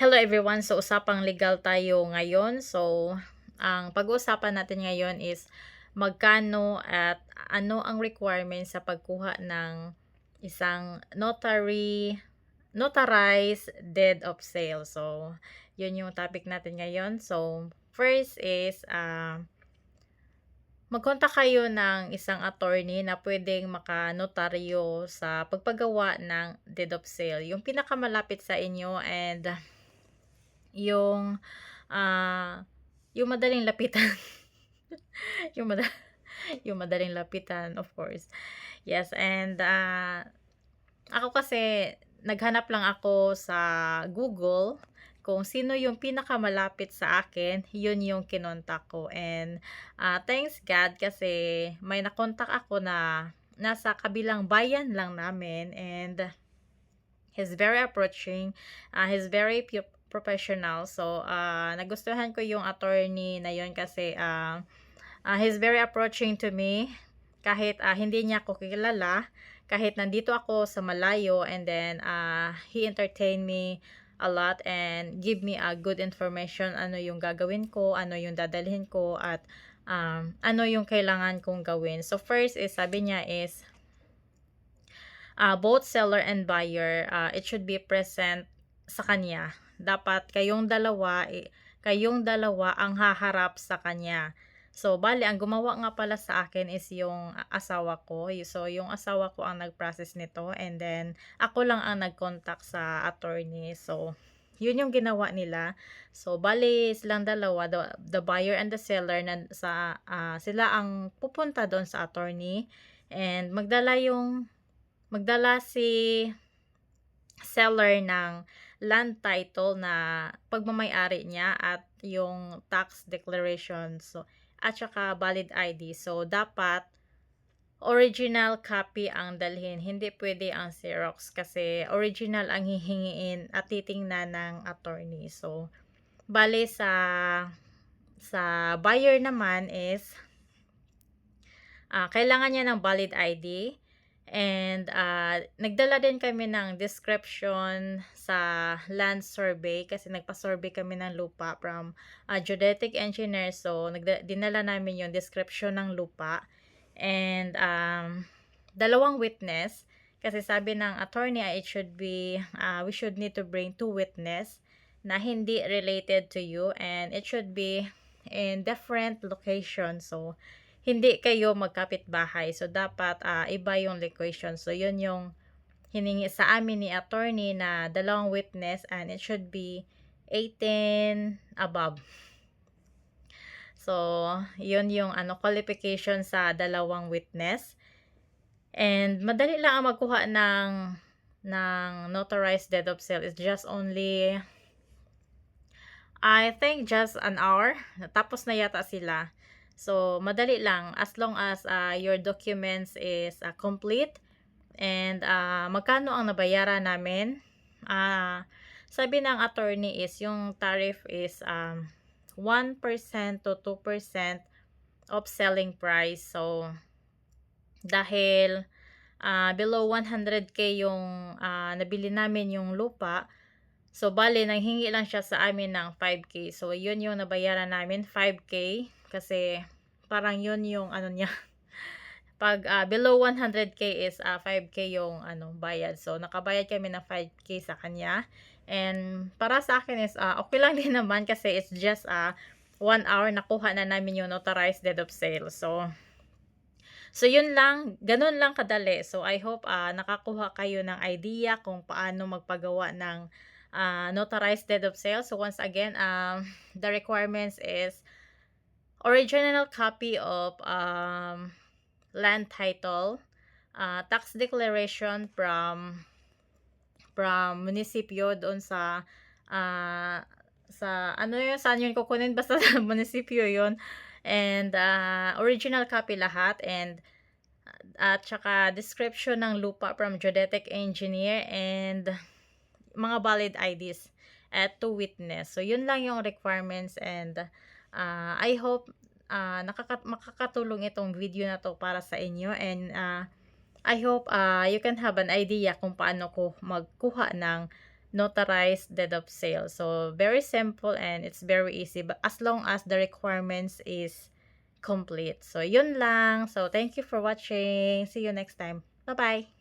Hello everyone. So usapang legal tayo ngayon. So ang pag-uusapan natin ngayon is magkano at ano ang requirements sa pagkuha ng isang notary notarized deed of sale. So yun yung topic natin ngayon. So first is ah Mag-contact kayo ng isang attorney na pwedeng makanotaryo sa pagpagawa ng deed of sale. Yung pinakamalapit sa inyo and yung ah yung madaling lapitan. yung mada yung madaling lapitan, of course. Yes, and ah ako kasi naghanap lang ako sa Google kung sino yung pinakamalapit sa akin, yun yung kinontak ko. And ah, thanks God kasi may nakontak ako na nasa kabilang bayan lang namin and he's very approaching, ah, he's very professional. So, ah, nagustuhan ko yung attorney na yun kasi ah, ah, he's very approaching to me kahit ah, hindi niya ako kilala, kahit nandito ako sa malayo and then ah, he entertained me a lot and give me a good information ano yung gagawin ko, ano yung dadalhin ko at um, ano yung kailangan kong gawin. So first is sabi niya is uh, both seller and buyer uh, it should be present sa kanya. Dapat kayong dalawa kayong dalawa ang haharap sa kanya. So, bali, ang gumawa nga pala sa akin is yung asawa ko. So, yung asawa ko ang nag-process nito and then ako lang ang nag-contact sa attorney. So, yun yung ginawa nila. So, bali silang dalawa, the, the buyer and the seller, na, sa, ah, sila ang pupunta doon sa attorney and magdala yung, magdala si seller ng land title na pagmamayari niya at yung tax declaration. So, at saka valid ID. So, dapat original copy ang dalhin. Hindi pwede ang Xerox kasi original ang hihingiin at titingnan ng attorney. So, bale sa sa buyer naman is uh, kailangan niya ng valid ID and uh, nagdala din kami ng description sa land survey kasi nagpa-survey kami ng lupa from uh, geodetic engineer. So nagda- dinala namin yung description ng lupa. And um, dalawang witness kasi sabi ng attorney it should be uh, we should need to bring two witness na hindi related to you and it should be in different locations so hindi kayo magkapit bahay. So, dapat uh, iba yung location. So, yun yung hiningi sa amin ni attorney na dalawang witness and it should be 18 above. So, yun yung ano, qualification sa dalawang witness. And madali lang ang magkuha ng ng notarized deed of sale. It's just only I think just an hour. Tapos na yata sila. So, madali lang as long as uh, your documents is uh, complete and uh, magkano ang nabayaran namin. Uh, sabi ng attorney is yung tariff is um, 1% to 2% of selling price. So, dahil uh, below 100k yung uh, nabili namin yung lupa, so bali, nanghingi lang siya sa amin ng 5k. So, yun yung nabayaran namin, 5k kasi parang yun yung ano niya pag uh, below 100k is uh, ah, 5k yung ano bayad so nakabayad kami ng 5k sa kanya and para sa akin is uh, okay lang din naman kasi it's just uh, one hour nakuha na namin yung notarized deed of sale so So, yun lang. Ganun lang kadali. So, I hope uh, nakakuha kayo ng idea kung paano magpagawa ng uh, notarized deed of sale. So, once again, um, the requirements is original copy of um, land title, uh, tax declaration from from munisipyo doon sa uh, sa ano yun, saan yun kukunin? Basta sa munisipyo yun. And uh, original copy lahat. And at saka description ng lupa from geodetic engineer. And mga valid IDs at to witness. So, yun lang yung requirements and uh, I hope uh, nakaka- makakatulong itong video na to para sa inyo and uh, I hope uh, you can have an idea kung paano ko magkuha ng notarized deed of sale. So, very simple and it's very easy but as long as the requirements is complete. So, yun lang. So, thank you for watching. See you next time. Bye-bye.